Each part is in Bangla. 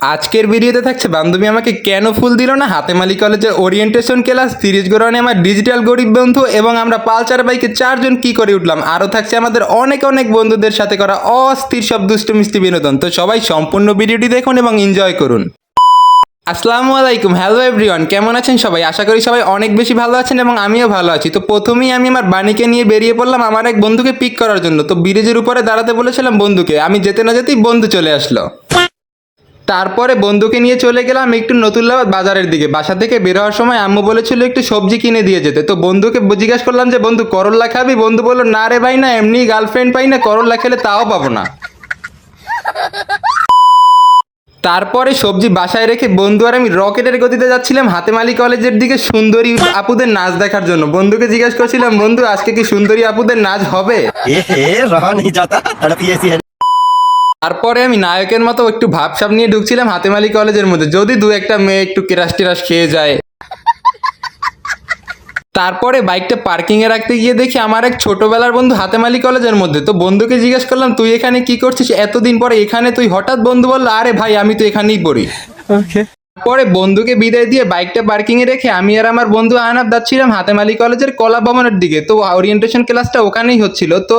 আজকের ভিডিওতে থাকছে, বান্ধবী আমাকে কেন ফুল দিল না? হাতেমালি কলেজের ওরিয়েন্টেশন ক্লাস সিরিজ গোরানে আমার ডিজিটাল গরিব বন্ধু এবং আমরা পালচার বাইকে চারজন কি করে উঠলাম? আরও থাকছে আমাদের অনেক অনেক বন্ধুদের সাথে করা অস্থির সব দুষ্টু মিষ্টি বিনোদন। তো সবাই সম্পূর্ণ ভিডিওটি দেখুন এবং এনজয় করুন। আসসালামু আলাইকুম হ্যালো এভরিওয়ান কেমন আছেন সবাই? আশা করি সবাই অনেক বেশি ভালো আছেন এবং আমিও ভালো আছি। তো প্রথমেই আমি আমার বাণীকে নিয়ে বেরিয়ে পড়লাম আমার এক বন্ধুকে পিক করার জন্য। তো ব্রিজের উপরে দাঁড়াতে বলেছিলাম বন্ধুকে, আমি যেতে না যেতেই বন্ধু চলে আসলো। তারপরে বন্ধুকে নিয়ে চলে গেলাম একটু নতুল্লাবাদ বাজারের দিকে। বাসা থেকে বের হওয়ার সময় আম্মু বলেছিল একটু সবজি কিনে দিয়ে যেতে। তো বন্ধুকে জিজ্ঞাসা করলাম যে, বন্ধু করল্লা খাবি? বন্ধু বলল, না রে ভাই, না, এমনি গার্লফ্রেন্ড পাই না করল্লা খেলে তাও পাবো না। তারপরে সবজি বাসায় রেখে বন্ধু আর আমি রকেটের গতিতে যাচ্ছিলাম হাতেমালি কলেজের দিকে সুন্দরী আপুদের নাচ দেখার জন্য। বন্ধুকে জিজ্ঞাসা করছিলাম, বন্ধু, আজকে কি সুন্দরী আপুদের নাচ হবে? তারপরে আমি নায়কের মতো একটু ভাবসাব নিয়ে ঢুকছিলাম হাতেমালি কলেজের মধ্যে। যদি দু একটা মেয়ে একটু কেরাস টেরাস খেয়ে যায়। তারপরে বাইকটা পার্কিংয়ে রাখতে গিয়ে দেখি আমার এক ছোটবেলার বন্ধু হাতেমালি কলেজের মধ্যে। তো বন্ধুকে জিজ্ঞেস করলাম, তুই এখানে কি করছিস? এতদিন পরে এখানে তুই হঠাৎ বন্ধু বলল, আরে ভাই, আমি তো এখানেই পড়ি। পরে বন্ধুকে বিদায় দিয়ে বাইকটা পার্কিং এ রেখে আমি আর আমার বন্ধু আহনাব যাচ্ছিলাম হাতেমালি কলেজের কলা ভবনের দিকে। তো ওরিয়েন্টেশন ক্লাসটা ওখানেই হচ্ছিল। তো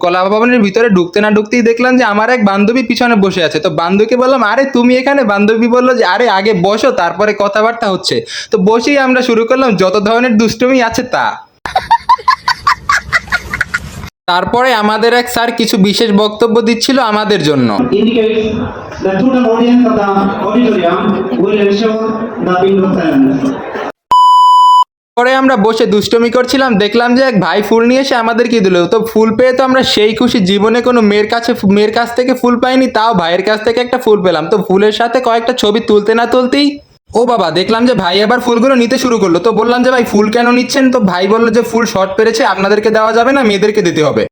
কলা ভবনের ভিতরে ঢুকতে না ঢুকতেই দেখলাম যে আমার এক বান্ধবী পিছনে বসে আছে। তো বান্ধবীকে বললাম, আরে, তুমি এখানে? বান্ধবী বলল যে, আরে, আগে বসো, তারপরে কথাবার্তা হচ্ছে। তো বসেই আমরা শুরু করলাম, যত ধরনের দুষ্টুমি আছে, তা। তারপরে আমাদের এক স্যার কিছু বিশেষ বক্তব্য দিচ্ছিল আমাদের জন্য. পরে আমরা বসে দুষ্টমি করছিলাম দেখলাম যে এক ভাই ফুল নিয়ে এসে আমাদের কি দিল। তো ফুল পেয়ে তো আমরা সেই খুশি জীবনে কোনো মেয়ের কাছে মেয়ের কাছ থেকে ফুল পাইনি তাও ভাইয়ের কাছ থেকে একটা ফুল পেলাম। তো ফুলের সাথে কয়েকটা ছবি তুলতে না তুলতেই ও বাবা দেখলাম যে ভাই এবার ফুলগুলো নিতে শুরু করল। তো বললাম যে ভাই ফুল কেন নিচ্ছেন? তো ভাই বলল যে ফুল শর্ট পেরেছে আপনাদেরকে দেওয়া যাবে না মেয়েদেরকে দিতে হবে।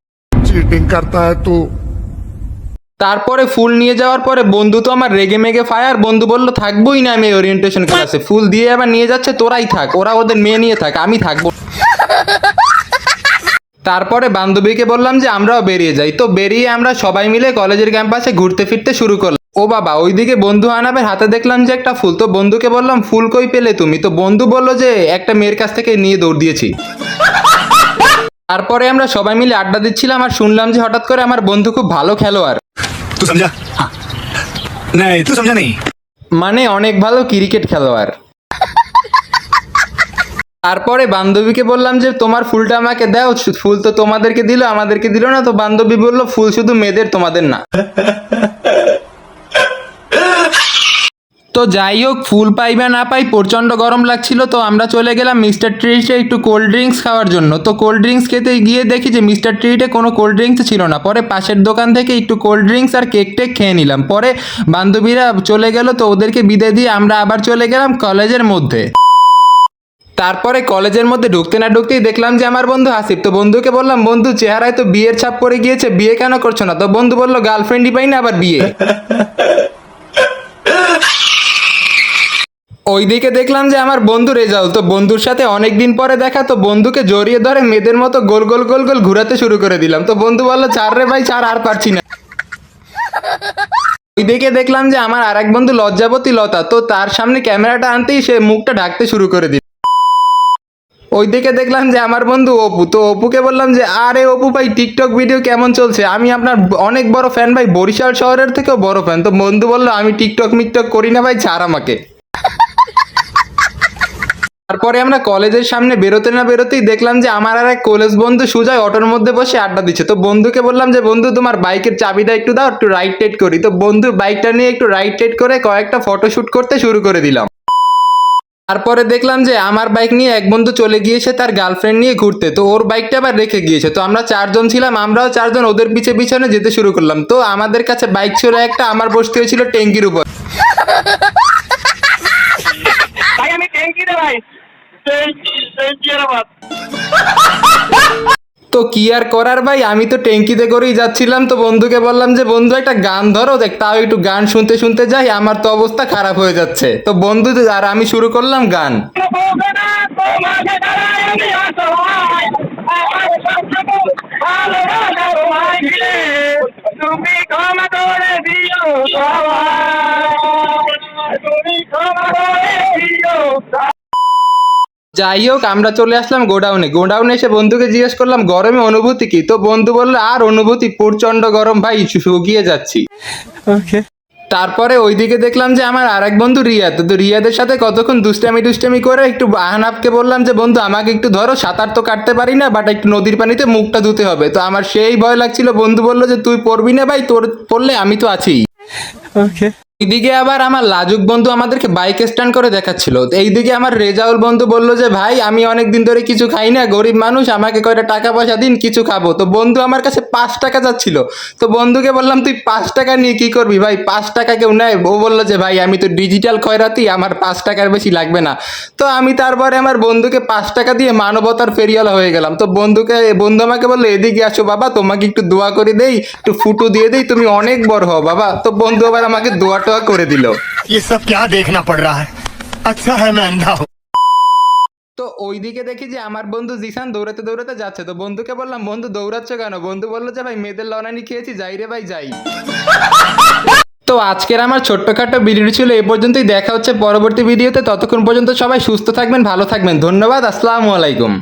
তারপরে ফুল নিয়ে যাওয়ার পরে বন্ধু তো আমার রেগে মেগে ফায়ার বন্ধু বলল থাকবোই না আমি ওরিয়েন্টেশন ক্লাসে ফুল দিয়ে আবার নিয়ে যাচ্ছে তোরাই থাক ওরা ওদের মেয়ে নিয়ে থাক আমি থাকব। তারপরে বান্ধবীকে বললাম যে আমরাও বেরিয়ে যাই। তো বেরিয়ে আমরা সবাই মিলে কলেজের ক্যাম্পাসে ঘুরতে ফিরতে শুরু করলাম। ও বাবা ওইদিকে বন্ধু আনাবের হাতে দেখলাম যে একটা ফুল। তো বন্ধুকে বললাম ফুল কই পেলে তুমি? তো বন্ধু বলল যে একটা মেয়ের কাছ থেকে নিয়ে দৌড় দিয়েছি। তারপরে আমরা সবাই মিলে আড্ডা দিচ্ছিলাম আর শুনলাম যে হঠাৎ করে আমার বন্ধু খুব ভালো খেলোয়াড়। মানে অনেক ভালো ক্রিকেট খেলোয়াড়। তারপরে বান্ধবীকে বললাম যে তোমার ফুলটা আমাকে দাও ফুল তো তোমাদেরকে দিল আমাদেরকে দিল না। তো বান্ধবী বলল ফুল শুধু মেয়েদের তোমাদের না। তো যাই হোক, ফুল পাই বা না পাই, প্রচণ্ড গরম লাগছিল, তো আমরা চলে গেলাম মিস্টার ট্রিটে একটু কোল্ড ড্রিঙ্কস খাওয়ার জন্য। তো কোল্ড ড্রিঙ্কস খেতে গিয়ে দেখি যে মিস্টার ট্রিটে কোনো কোল্ড ড্রিঙ্কস ছিল না। পরে পাশের দোকান থেকে একটু কোল্ড ড্রিঙ্কস আর কেক টেক খেয়ে নিলাম। পরে বান্ধবীরা চলে গেল, তো ওদেরকে বিদায় দিয়ে আমরা আবার চলে গেলাম কলেজের মধ্যে। তারপরে কলেজের মধ্যে ঢুকতে না ঢুকতেই দেখলাম যে আমার বন্ধু আসিফ। তো বন্ধুকে বললাম, বন্ধু, চেহারায় তো বিয়ের ছাপ পড়ে গিয়েছে, বিয়ে কেন করছ না? তো বন্ধু বলল গার্লফ্রেন্ডই পাই না আবার বিয়ে। ওইদিকে দেখলাম যে আমার বন্ধু রেজাউল, তো বন্ধুর সাথে অনেক দিন পরে দেখা, তো বন্ধুকে জড়িয়ে ধরে মেয়েদের মতো গোল গোল গোল গোল ঘুরাতে শুরু করে দিলাম। তো বন্ধু বলল ছাড় রে ভাই ছাড় আর পারছি না। ওই ওইদিকে দেখলাম যে আমার আর এক বন্ধু লজ্জাবতী লতা, তো তার সামনে ক্যামেরাটা আনতেই সে মুখটা ঢাকতে শুরু করে দিল। ওইদিকে দেখলাম যে আমার বন্ধু অপু, তো অপুকে বললাম যে, আরে অপু ভাই, টিকটক ভিডিও কেমন চলছে? আমি আপনার অনেক বড় ফ্যান ভাই, বরিশাল শহরের থেকেও বড় ফ্যান। তো বন্ধু বলল, আমি টিকটক মিকটক করি না ভাই, ছাড় আমাকে। তারপরে আমরা কলেজের সামনে বেরোতে না বেরোতেই দেখলাম যে আমার আর এক কলেজ বন্ধু সুজয় অটোর মধ্যে বসে আড্ডা দিচ্ছে। তো বন্ধুকে বললাম যে, বন্ধু, তোমার বাইকের চাবিটা একটু দাও, একটু রাইট টেট করি। তো বন্ধু বাইকটা নিয়ে একটু রাইট টেট করে কয়েকটা ফটোশুট করতে শুরু করে দিলাম। তারপরে দেখলাম যে আমার বাইক নিয়ে এক বন্ধু চলে গিয়েছে, তার গার্লফ্রেন্ড নিয়ে ঘুরতে। তো ওর বাইকটা আবার রেখে গিয়েছে। তো আমরা চারজন ছিলাম, আমরাও চারজন ওদের পিছে পিছনে যেতে শুরু করলাম। তো আমাদের কাছে বাইক ছিল একটা, আমার বসতে হয়েছিল ট্যাঙ্কির উপর। ভাই, আমি ভাই। তো কি আর করার ভাই? আমি তো ট্যাঙ্কিতে করেই যাচ্ছিলাম, তো বন্ধুকে বললাম যে, বন্ধু, একটা গান ধরো, দেখ, তাও একটু গান শুনতে শুনতে যাই, আমার তো অবস্থা খারাপ হয়ে যাচ্ছে। তো বন্ধু, আর আমি শুরু করলাম গান। তুমি যাই হোক আমরা চলে আসলাম গোডাউনে। গোডাউনে এসে বন্ধুকে জিজ্ঞেস করলাম গরমে অনুভূতি কি? তো বন্ধু বলল আর অনুভূতি প্রচণ্ড গরম ভাই শুকিয়ে যাচ্ছি। তারপরে ওইদিকে দেখলাম যে আমার আরেক বন্ধু রিয়াদ। তো রিয়াদের সাথে কতক্ষণ দুষ্টামি দুষ্টামি করে একটু আহনাবকে বললাম যে বন্ধু আমাকে একটু ধরো সাঁতার তো কাটতে পারি না বাট একটু নদীর পানিতে মুখটা ধুতে হবে। তো আমার সেই ভয় লাগছিল। বন্ধু বলল যে তুই পড়বি না ভাই তোর পড়লে আমি তো আছি। এইদিকে আবার আমার লাজুক বন্ধু আমাদেরকে বাইক স্ট্যান্ড করে দেখাচ্ছিল। এইদিকে আমার রেজাউল বন্ধু বলল যে, ভাই, আমি অনেক দিন ধরে কিছু খাই না, গরিব মানুষ, আমাকে কয়টা টাকা পয়সা দিন, কিছু খাব। তো বন্ধু আমার কাছে পাঁচ টাকা যাচ্ছিল। তো বন্ধুকে বললাম, তুই পাঁচ টাকা নিয়ে কি করবি ভাই? পাঁচ টাকা কেউ নেয়? ও বলল যে, ভাই, আমি তো ডিজিটাল খয়রাতি আমার পাঁচ টাকার বেশি লাগবে না। তো আমি তারপরে আমার বন্ধুকে পাঁচ টাকা দিয়ে মানবতার ফেরিওয়ালা হয়ে গেলাম। তো বন্ধুকে, বন্ধু আমাকে বলল, এদিকে আসো বাবা, তোমাকে একটু দোয়া করে দেই, একটু ফুটো দিয়ে দেই, তুমি অনেক বড় হও বাবা। তো বন্ধু আবার আমাকে দোয়া টোয়া করে দিল ये सब क्या देखना पड़ रहा है अच्छा है मैं अंधा हूँ তো ওইদিকে দেখি যে আমার বন্ধু জিসান দৌড়াতে দৌড়াতে যাচ্ছে তো বন্ধুকে বললাম বন্ধু দৌড়াচ্ছ কেন বন্ধু বললো যে ভাই মেয়েদের লনানি খেয়েছি যাই রে ভাই যাই তো আজকের আমার ছোট্টখাটো ভিডিও ছিল এ পর্যন্তই দেখা হচ্ছে পরবর্তী ভিডিওতে ততক্ষণ পর্যন্ত সবাই সুস্থ থাকবেন ভালো থাকবেন ধন্যবাদ আসসালামু আলাইকুম